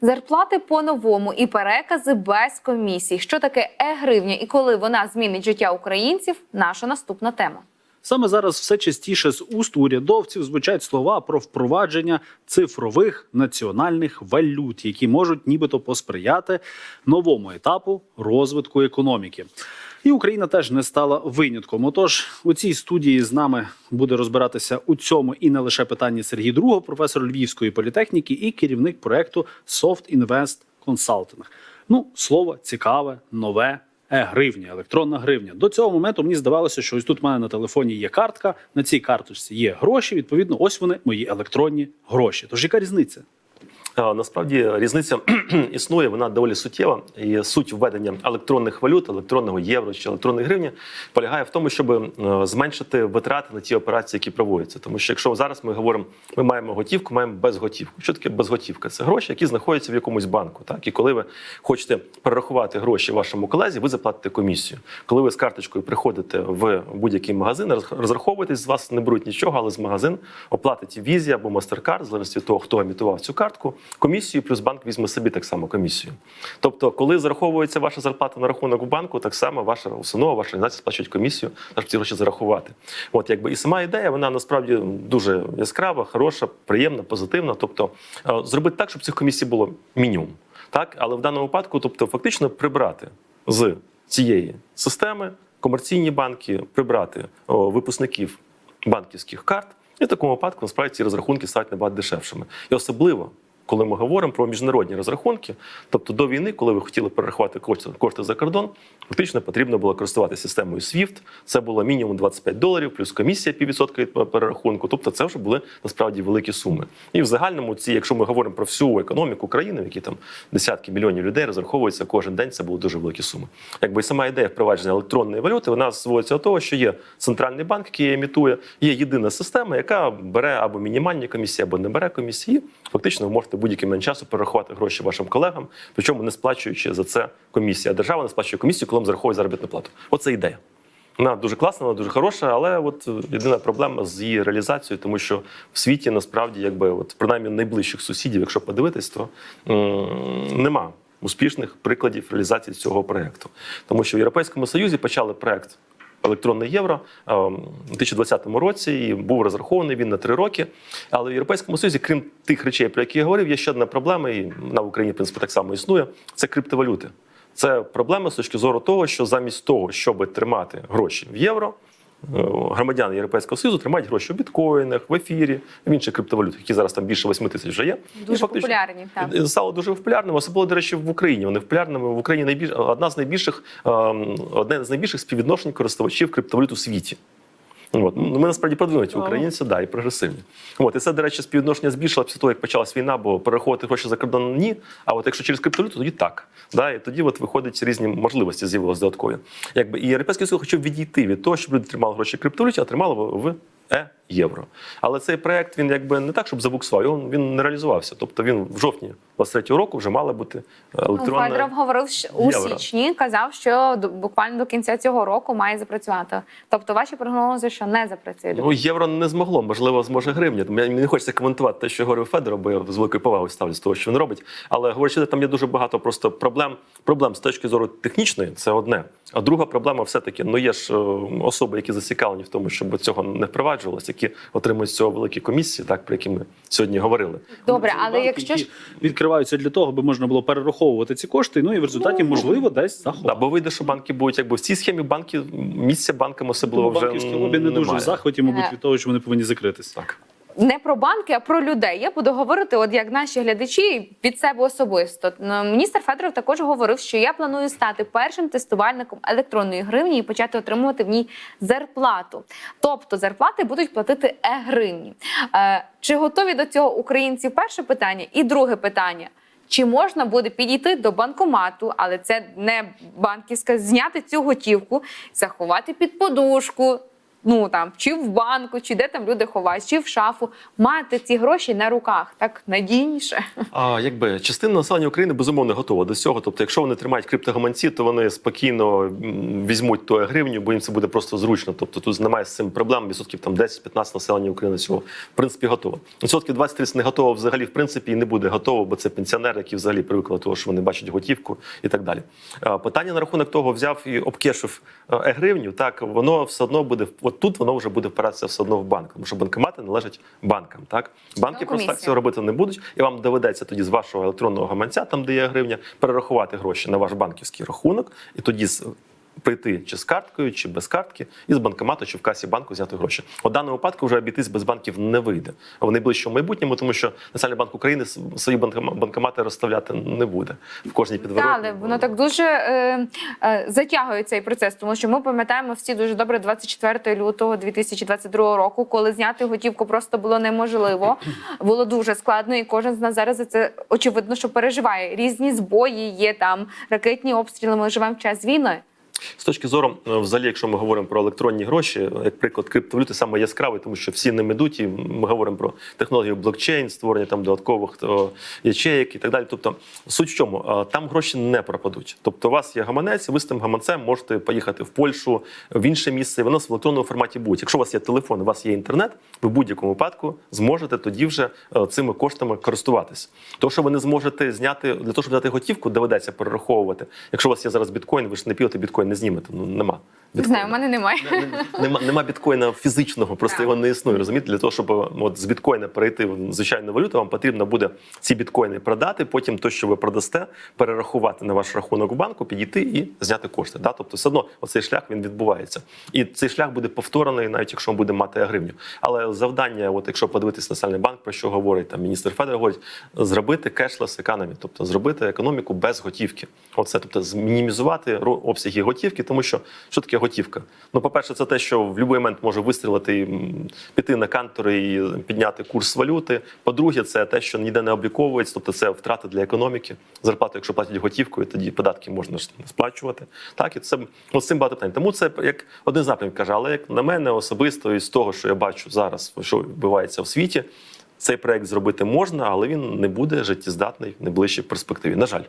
Зарплати по-новому і перекази без комісій. Що таке е-гривня і коли вона змінить життя українців? Наша наступна тема. Саме зараз все частіше з уст урядовців звучать слова про впровадження цифрових національних валют, які можуть нібито посприяти новому етапу розвитку економіки. І Україна теж не стала винятком. Отож, у цій студії з нами буде розбиратися у цьому і не лише питанні Сергій Друго, професор Львівської політехніки і керівник проекту Soft Invest Consulting. Ну, слово цікаве, нове. Е-гривня, електронна гривня. До цього моменту мені здавалося, що ось тут в мене на телефоні є картка. На цій карточці є гроші. Відповідно, ось вони мої електронні гроші. Тож яка різниця? Насправді різниця існує, вона доволі суттєва. І суть введення електронних валют, електронного євро чи електронної гривні полягає в тому, щоб е, зменшити витрати на ті операції, які проводяться. Тому що якщо зараз ми говоримо, ми маємо готівку, маємо безготівку. Що таке безготівка? Це гроші, які знаходяться в якомусь банку. Так і коли ви хочете перерахувати гроші вашому колезі, ви заплатите комісію. Коли ви з карточкою приходите в будь-який магазин, роз- розраховуєтесь, з вас не беруть нічого, але з магазин оплатить візі або в залежності від того, хто емітував цю картку, комісію, плюс банк візьме собі так само комісію. Тобто, коли зараховується ваша зарплата на рахунок в банку, так само ваша установа, ваша організація сплачують комісію, щоб ці гроші зарахувати. От якби і сама ідея, вона насправді дуже яскрава, хороша, приємна, позитивна. Тобто е, зробити так, щоб цих комісій було мінімум. Так, але в даному випадку, тобто, фактично прибрати з цієї системи комерційні банки, прибрати о, випускників банківських карт, і в такому випадку насправді ці розрахунки стануть набагато дешевшими. І особливо. Коли ми говоримо про міжнародні розрахунки, тобто до війни, коли ви хотіли перерахувати кошти, кошти за кордон, фактично потрібно було користуватися системою SWIFT. Це було мінімум 25 доларів, плюс комісія піввідсотка від перерахунку. Тобто, це вже були насправді великі суми. І в загальному, ці, якщо ми говоримо про всю економіку країни, в якій там десятки мільйонів людей розраховується кожен день, це були дуже великі суми. Якби сама ідея впровадження електронної валюти, вона зводиться до того, що є центральний банк, який емітує, є єдина система, яка бере або мінімальні комісії, або не бере комісії. Фактично, ви можете будь-який момент часу перерахувати гроші вашим колегам, причому не сплачуючи за це комісію. А держава не сплачує комісію, коли вам зараховує заробітну плату. Оце ідея. Вона дуже класна, вона дуже хороша, але от єдина проблема з її реалізацією, тому що в світі насправді, якби от принаймні найближчих сусідів, якщо подивитись, то нема успішних прикладів реалізації цього проекту. Тому що в Європейському Союзі почали проект. Електронне євро у 2020 році і був розрахований він на три роки. Але в Європейському Союзі, крім тих речей, про які я говорив, є ще одна проблема, і вона в Україні в принципі так само існує. Це криптовалюти. Це проблема з точки зору того, що замість того, щоб тримати гроші в євро, громадяни Європейського Союзу тримають гроші в біткоїнах, в ефірі, в інших криптовалютах, які зараз там більше 8 тисяч вже є. Дуже І популярні, так. Е, стало дуже популярним, особливо, до речі, в Україні. Вони популярними в Україні найбільш одна з найбільших ем, одне з найбільших співвідношень користувачів криптовалют у світі. От. Ну, Ми насправді продвинуті українці, да, і прогресивні. От. І це, до речі, співвідношення збільшило після того, як почалась війна, бо перераховувати гроші за кордон ні. А от якщо через криптовалюту, тоді так. Да? І тоді от виходять різні можливості з'явилися додаткові. Якби і Європейський Союз хотів відійти від того, щоб люди тримали гроші в криптовалюті, а тримали в в е-євро. Але цей проект він якби не так, щоб забуксував, його він не реалізувався. Тобто він в жовтні 23-го року вже мала бути Ну, електронна. Федоров говорив що у євро. січні, казав, що буквально до кінця цього року має запрацювати. Тобто ваші прогнози, що не запрацює. Ну, євро не змогло, можливо, зможе гривня. Тому Мені не хочеться коментувати те, що говорив Федоров, бо я з великою повагою ставлю з того, що він робить. Але говорячи, там є дуже багато просто проблем. Проблем з точки зору технічної це одне. А друга проблема все-таки ну є ж е, особи, які зацікавлені в тому, щоб цього не впроваджувалося, які отримують з цього великі комісії, так про які ми сьогодні говорили. Добре, але банки, якщо ж відкриваються для того, аби можна було перераховувати ці кошти, ну і в результаті можливо десь Да, бо вийде, що банки будуть якби в цій схемі банки місця банкам особливо вже банківські лобі не дуже в немає. захваті, мабуть, Е. від того, що вони повинні закритися. Так. Не про банки, а про людей. Я буду говорити, от як наші глядачі від себе особисто. Міністр Федоров також говорив, що я планую стати першим тестувальником електронної гривні і почати отримувати в ній зарплату. Тобто зарплати будуть платити е-гривні. Е, чи готові до цього українці? Перше питання, і друге питання. Чи можна буде підійти до банкомату, але це не банківська, зняти цю готівку, заховати під подушку, Ну там чи в банку, чи де там люди ховають, чи в шафу, мати ці гроші на руках так надійніше. А якби частина населення України безумовно готова до цього. Тобто, якщо вони тримають криптогаманці, то вони спокійно візьмуть ту гривню, бо їм це буде просто зручно. Тобто тут немає з цим проблем. Відсотків там 10-15 населення України цього в принципі готово. Відсотків 20-30 не готово взагалі, в принципі, і не буде готово, бо це пенсіонери, які взагалі привикли до того, що вони бачать готівку і так далі. Питання на рахунок того, взяв і обкешив е, гривню, так воно все одно буде от тут воно вже буде впиратися все одно в банк, тому що банкомати належать банкам. Так банки просто так цього робити не будуть, і вам доведеться тоді з вашого електронного гаманця, там де є гривня, перерахувати гроші на ваш банківський рахунок, і тоді з. Прийти чи з карткою, чи без картки, і з банкомату, чи в касі банку взяти гроші. У даному випадку вже обійтись без банків не вийде. В найближчому майбутньому, тому що Національний банк України свої банкома- банкомати розставляти не буде в кожній підворотні. але воно так дуже е, е, затягує цей процес, тому що ми пам'ятаємо всі дуже добре 24 лютого 2022 року, коли зняти готівку просто було неможливо. Було дуже складно, і кожен з нас зараз за це очевидно, що переживає. Різні збої є там, ракетні обстріли. Ми живемо в час війни. З точки зору, е, взагалі, якщо ми говоримо про електронні гроші, як приклад криптовалюти саме яскравий, тому що всі ними йдуть, і ми говоримо про технологію блокчейн, створення там додаткових о, ячеїк і так далі. Тобто, суть в чому? Е, Там гроші не пропадуть. Тобто, у вас є гаманець, ви з тим гаманцем можете поїхати в Польщу, в інше місце, і воно в електронному форматі буде. Якщо у вас є телефон, у вас є інтернет, ви в будь-якому випадку зможете тоді вже е, цими коштами користуватись. То, що ви не зможете зняти для того, щоб взяти готівку, доведеться перераховувати. Якщо у вас є зараз біткоін, ви ж не підете біткоін не знімете. Ну нема. Не знаю, у мене немає. Нема, нема біткоїна фізичного, просто його не існує. Розумієте, для того, щоб от з біткоїна перейти в звичайну валюту, вам потрібно буде ці біткоїни продати. Потім то, що ви продасте, перерахувати на ваш рахунок в банку, підійти і зняти кошти. Да? Тобто, все одно оцей шлях він відбувається. І цей шлях буде повторений, навіть якщо ми будемо мати гривню. Але завдання, от якщо подивитись Національний банк, про що говорить там міністр Федор, говорить, зробити кешлес економі, тобто зробити економіку без готівки. Оце, тобто, змінімізувати обсяги готівки, тому що що таке готівка? Ну, по-перше, це те, що в будь-який момент може вистрілити, піти на кантори і підняти курс валюти. По-друге, це те, що ніде не обліковується, тобто це втрати для економіки. Зарплату, якщо платять готівкою, тоді податки можна сплачувати. Так, і це от з цим багато питань. Тому це як один з напрямків каже, але як на мене особисто і з того, що я бачу зараз, що відбувається в світі. Цей проект зробити можна, але він не буде життєздатний в найближчій перспективі. На жаль.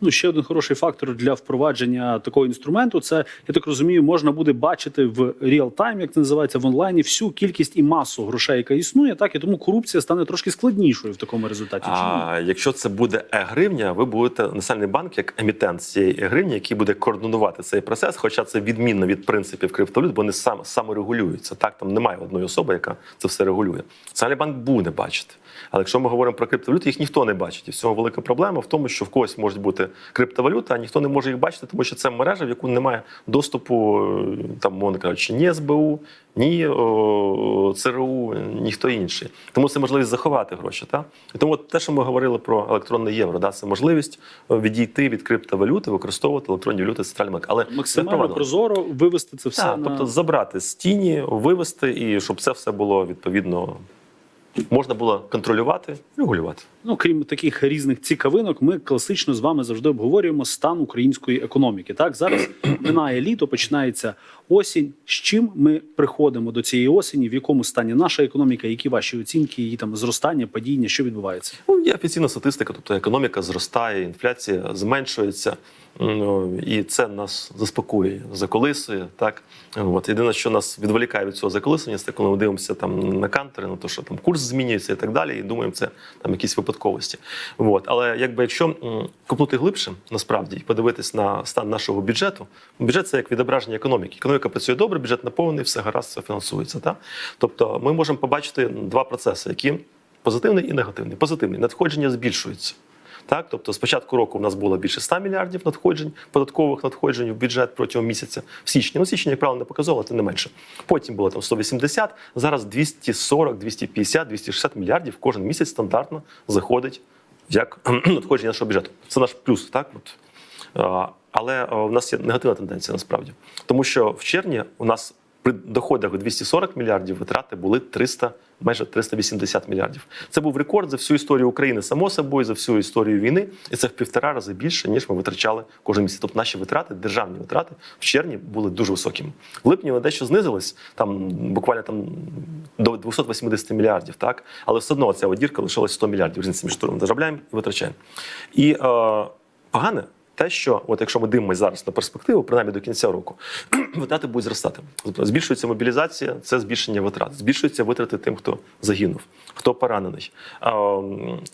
Ну, ще один хороший фактор для впровадження такого інструменту. Це я так розумію, можна буде бачити в реал-тайм, як це називається в онлайні, всю кількість і масу грошей, яка існує, так і тому корупція стане трошки складнішою в такому результаті. А якщо це буде е-гривня, ви будете національний банк як емітент цієї гривні, який буде координувати цей процес, хоча це відмінно від принципів криптовалют, бо вони сам саморегулюються. Так там немає одної особи, яка це все регулює. Національний банк буде бачити. Але якщо ми говоримо про криптовалюти, їх ніхто не бачить. І в цьому велика проблема в тому, що в когось можуть бути криптовалюта, а ніхто не може їх бачити, тому що це мережа, в яку немає доступу, е, там, мовно кажучи, ні СБУ, ні о, ЦРУ, ніхто інший. Тому це можливість заховати гроші. Та? І тому от те, що ми говорили про електронне євро, да, це можливість е, відійти від криптовалюти, використовувати електронні валюти центральний банк. Але Максимально прозоро вивести це все Так, на тобто забрати з тіні, вивести, і щоб це все було відповідно можна було контролювати, регулювати. Ну, крім таких різних цікавинок, ми класично з вами завжди обговорюємо стан української економіки. Так, зараз минає літо, починається осінь. З чим ми приходимо до цієї осені? В якому стані наша економіка? Які ваші оцінки, її там зростання, падіння, що відбувається? Ну, є офіційна статистика, тобто економіка зростає, інфляція зменшується, і це нас заспокоює, заколисує. Так от єдине, що нас відволікає від цього заколисування, це коли ми дивимося там на кантери, на те, що там курс змінюється і так далі, і думаємо, це там якісь випадковості. От. Але якби якщо копнути глибше, насправді і подивитись на стан нашого бюджету, бюджет це як відображення економіки. Економіка працює добре, бюджет наповнений, все гаразд, все фінансується. Так? Тобто ми можемо побачити два процеси, які позитивний і негативний. Позитивний надходження збільшуються. Так, тобто з початку року в нас було більше 100 мільярдів надходжень, податкових надходжень в бюджет протягом місяця в січні. Ну, січні, як правило, не показувало, це не менше. Потім було там 180, зараз 240, 250, 260 мільярдів кожен місяць стандартно заходить як надходження нашого бюджету. Це наш плюс, так? От. Але в нас є негативна тенденція насправді, тому що в червні у нас При доходах 240 мільярдів витрати були 300, майже 380 мільярдів. Це був рекорд за всю історію України, само собою, за всю історію війни. І це в півтора рази більше, ніж ми витрачали кожен місяць. Тобто наші витрати, державні витрати в червні були дуже високими. В липні вони дещо знизились, там буквально там до 280 мільярдів, так? Але все одно ця одірка лишилась 100 мільярдів. Різниця між тим, заробляємо і витрачаємо. І е, погане те, що от якщо ми дивимося зараз на перспективу, принаймні до кінця року, витрати будуть зростати. Тобто збільшується мобілізація, це збільшення витрат. Збільшуються витрати тим, хто загинув, хто поранений.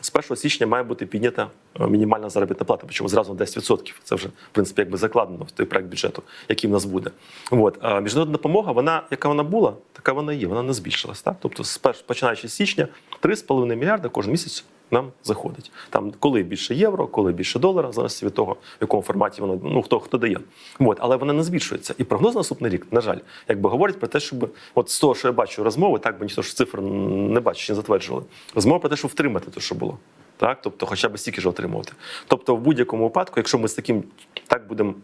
З 1 січня має бути піднята е, мінімальна заробітна плата, причому зразу на 10%. Це вже в принципі якби закладено в той проект бюджету, який в нас буде. От міжнародна допомога, вона яка вона була, така вона є. Вона не збільшилась. Так, тобто, з починаючи з січня, 3,5 мільярда кожен місяць нам заходить. Там коли більше євро, коли більше долара, залежить від того, в якому форматі воно ну хто хто дає. От, але вона не збільшується. І прогноз на наступний рік, на жаль, якби говорить про те, щоб от з того, що я бачу розмови, так би ніхто ж цифр не бачив, ще не затверджували. Розмова про те, щоб втримати те, що було. Так, тобто, хоча б стільки ж отримувати. Тобто, в будь-якому випадку, якщо ми з таким так будемо.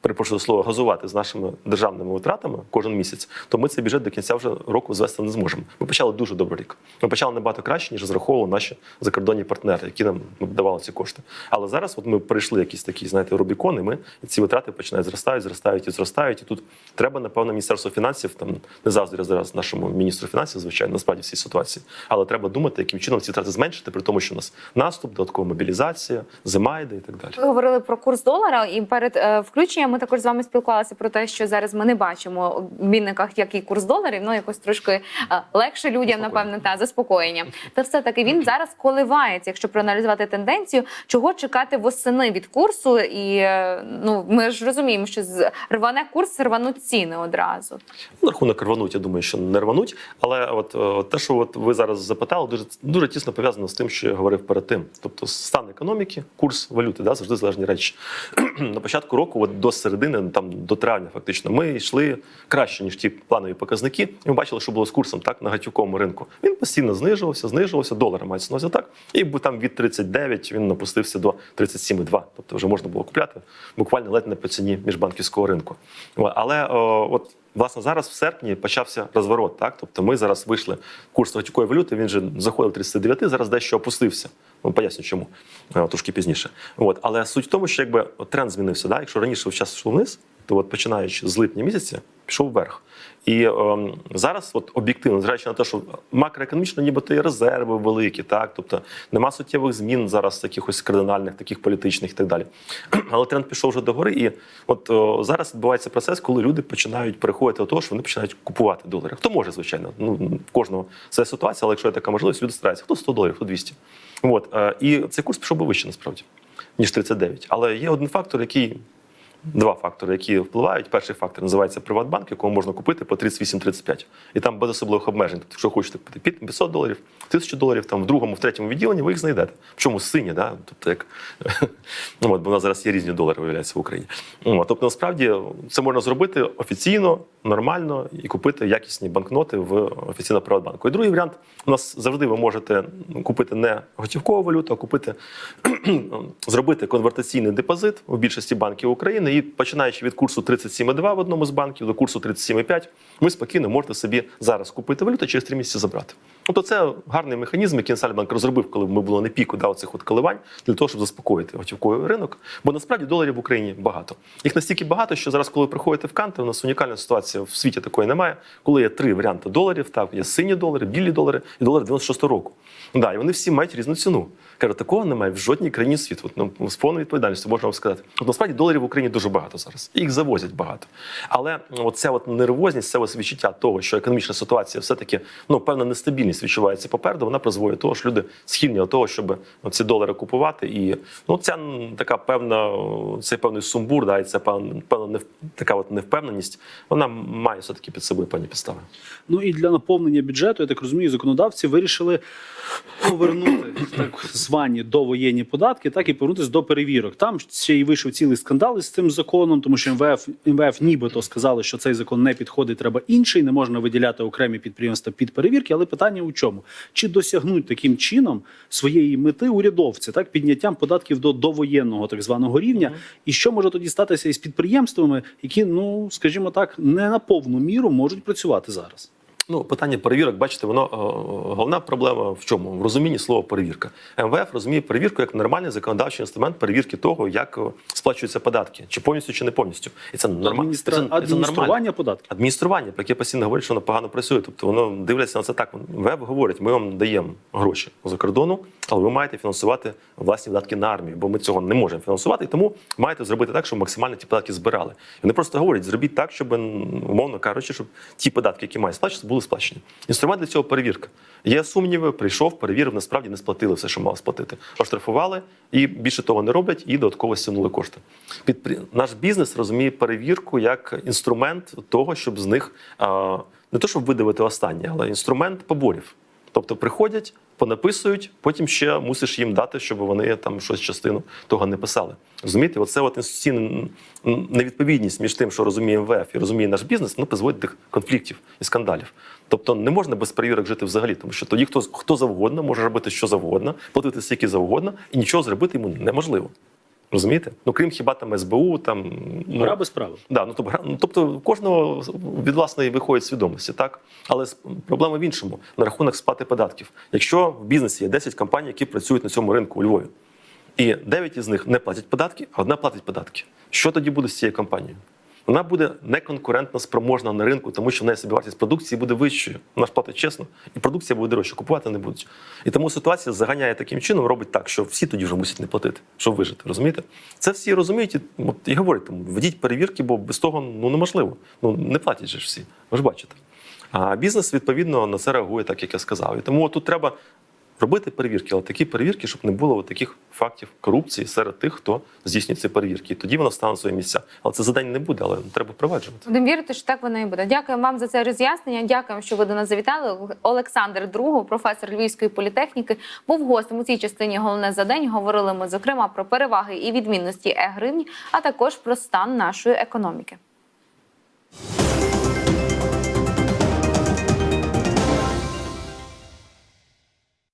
Перепрошую слово газувати з нашими державними витратами кожен місяць, то ми цей бюджет до кінця вже року звести не зможемо. Ми почали дуже добрий рік. Ми почали набагато краще, ніж розраховували наші закордонні партнери, які нам давали ці кошти. Але зараз, от ми прийшли якісь такі, знаєте, Рубікон, і ми і ці витрати починають зростають, зростають і зростають. І тут треба, напевно, міністерство фінансів там не завжди зараз нашому міністру фінансів, звичайно, насправді в цій ситуації. Але треба думати, яким чином ці втрати зменшити, при тому, що у нас наступ, додаткова мобілізація, зима йде і так далі. Ви говорили про курс долара, і перед е, ми також з вами спілкувалися про те, що зараз ми не бачимо в обмінниках який курс доларів. Ну якось трошки е, легше людям, напевне, та заспокоєння. Та все таки він зараз коливається. Якщо проаналізувати тенденцію, чого чекати восени від курсу, і е, ну ми ж розуміємо, що з рване курс рвануть ціни одразу. На рахунок рвануть, я думаю, що не рвануть. Але от е, те, що от ви зараз запитали, дуже дуже тісно пов'язано з тим, що я говорив перед тим. Тобто стан економіки, курс валюти, да, завжди залежні речі. На початку року, от до середини, ну, там до травня, фактично, ми йшли краще ніж ті планові показники. І ми бачили, що було з курсом так на гатюковому ринку. Він постійно знижувався, знижувався. Долар мається на так. І там від 39 він напустився до 37,2. Тобто вже можна було купляти буквально ледь не по ціні міжбанківського ринку. Але о, от власне зараз в серпні почався розворот. Так, тобто ми зараз вийшли курс готівкової валюти. Він вже заходив 39, зараз дещо опустився. Ну, поясню, чому е, трошки пізніше. От, але суть в тому, що якби тренд змінився. Так? Якщо раніше час йшов вниз, то от починаючи з липня місяця, пішов вверх. І ем, зараз, от об'єктивно, зважаючи на те, що макроекономічно, нібито є резерви великі, так тобто нема суттєвих змін зараз, якихось кардинальних, таких політичних і так далі. Але тренд пішов вже догори. І от о, зараз відбувається процес, коли люди починають переходити до того, що вони починають купувати долари. Хто може, звичайно, ну в кожного своя ситуація, але якщо є така можливість, люди стараються. Хто 100 доларів, хто 200. От е, і цей курс пішов би вище насправді ніж 39. Але є один фактор, який два фактори, які впливають. Перший фактор називається Приватбанк, якого можна купити по 38-35. І там без особливих обмежень. Тобто, якщо хочете купити під 500 доларів, 1000 доларів, там в другому, в третьому відділенні ви їх знайдете. Причому сині, да? тобто як ну, от, бо у нас зараз є різні долари, виявляється в Україні. Ну, тобто, насправді це можна зробити офіційно, нормально і купити якісні банкноти в офіційно Приватбанку. І другий варіант у нас завжди ви можете купити не готівкову валюту, а купити зробити конвертаційний депозит у більшості банків України. І починаючи від курсу 37,2 в одному з банків до курсу 37,5, ви спокійно можете собі зараз купити валюту через 3 місяці забрати. Тобто це гарний механізм, який Національний банк розробив, коли ми було на піку да, оцих от коливань, для того, щоб заспокоїти готівковий ринок. Бо насправді доларів в Україні багато. Їх настільки багато, що зараз, коли ви приходите в канти, у нас унікальна ситуація в світі такої немає. Коли є три варіанти доларів, так є сині долари, білі долари і долари 96 року. Да, і вони всі мають різну ціну. Кажу, такого немає в жодній країні світу. Ну, з повною відповідальністю можна вам сказати. От насправді доларів в Україні дуже багато зараз. Їх завозять багато. Але оця от нервозність, це ось відчуття того, що економічна ситуація все-таки ну, певна нестабільність відчувається попереду, вона призводить того, що люди схильні до того, щоб ці долари купувати. І ну, ця така певна, цей певний сумбур, да, і ця певна, нев- така от невпевненість, вона має все-таки під собою певні підстави. Ну і для наповнення бюджету, я так розумію, законодавці вирішили повернути так звані довоєнні податки, так і повернутися до перевірок. Там ще й вийшов цілий скандал із цим законом, тому що МВФ МВФ нібито сказали, що цей закон не підходить, треба інший, не можна виділяти окремі підприємства під перевірки. Але питання у чому? Чи досягнуть таким чином своєї мети урядовці, так підняттям податків до довоєнного так званого рівня? І що може тоді статися із підприємствами, які, ну скажімо так, не на повну міру можуть працювати зараз? Ну, питання перевірок, бачите, воно е, головна проблема в чому? В розумінні слова перевірка. МВФ розуміє перевірку як нормальний законодавчий інструмент перевірки того, як е, сплачуються податки, чи повністю, чи не повністю. І це нормально. Адміністра... Це, це нормально. Адміністрування податків. Адміністрування, про яке постійно говорять, що воно погано працює. Тобто воно дивляться на це так. МВФ говорить, ми вам даємо гроші за кордону, але ви маєте фінансувати власні видатки на армію, бо ми цього не можемо фінансувати. І тому маєте зробити так, щоб максимально ті податки збирали. І вони просто говорять, зробіть так, щоб умовно кажучи, щоб ті податки, які мають сплачуватися, були сплачені. Інструмент для цього перевірка. Є сумніви, прийшов, перевірив, насправді не сплатили все, що мали сплатити. Оштрафували і більше того не роблять, і додатково стягнули кошти. Підпри... Наш бізнес розуміє перевірку як інструмент того, щоб з них не то, щоб видавити останнє, але інструмент поборів. Тобто приходять, понаписують, потім ще мусиш їм дати, щоб вони там щось частину того не писали. Розумієте, оце от інституційна невідповідність між тим, що розуміє МВФ і розуміє наш бізнес, ну призводить до конфліктів і скандалів. Тобто не можна без перевірок жити взагалі, тому що тоді хто хто завгодно може робити що завгодно, платити стільки завгодно, і нічого зробити йому неможливо. Розумієте? Ну крім хіба там СБУ, там ну, Гра без правил. Да, ну, тобто, ну, тобто кожного від власної виходить свідомості, так? Але проблема в іншому на рахунок сплати податків. Якщо в бізнесі є 10 компаній, які працюють на цьому ринку у Львові, і 9 із них не платять податки, а одна платить податки. Що тоді буде з цією компанією? Вона буде неконкурентно спроможна на ринку, тому що в неї собівартість продукції буде вищою. Вона ж платить чесно, і продукція буде дорожче, купувати не будуть. І тому ситуація заганяє таким чином, робить так, що всі тоді вже мусять не платити, щоб вижити. Розумієте? Це всі розуміють і, от, і говорять, тому, ведіть перевірки, бо без того ну, неможливо. Ну не платять же ж всі. Ви ж бачите. А бізнес відповідно на це реагує, так як я сказав. І тому тут треба робити перевірки, але такі перевірки, щоб не було таких фактів корупції серед тих, хто здійснює ці перевірки. І тоді вона стане свої місця. Але це за день не буде, але треба впроваджувати. Будемо вірити, що так воно і буде. Дякую вам за це роз'яснення. Дякуємо, що ви до нас завітали. Олександр Другов, професор Львівської політехніки, був гостем у цій частині. Головне за день говорили ми зокрема про переваги і відмінності е-гривні, а також про стан нашої економіки.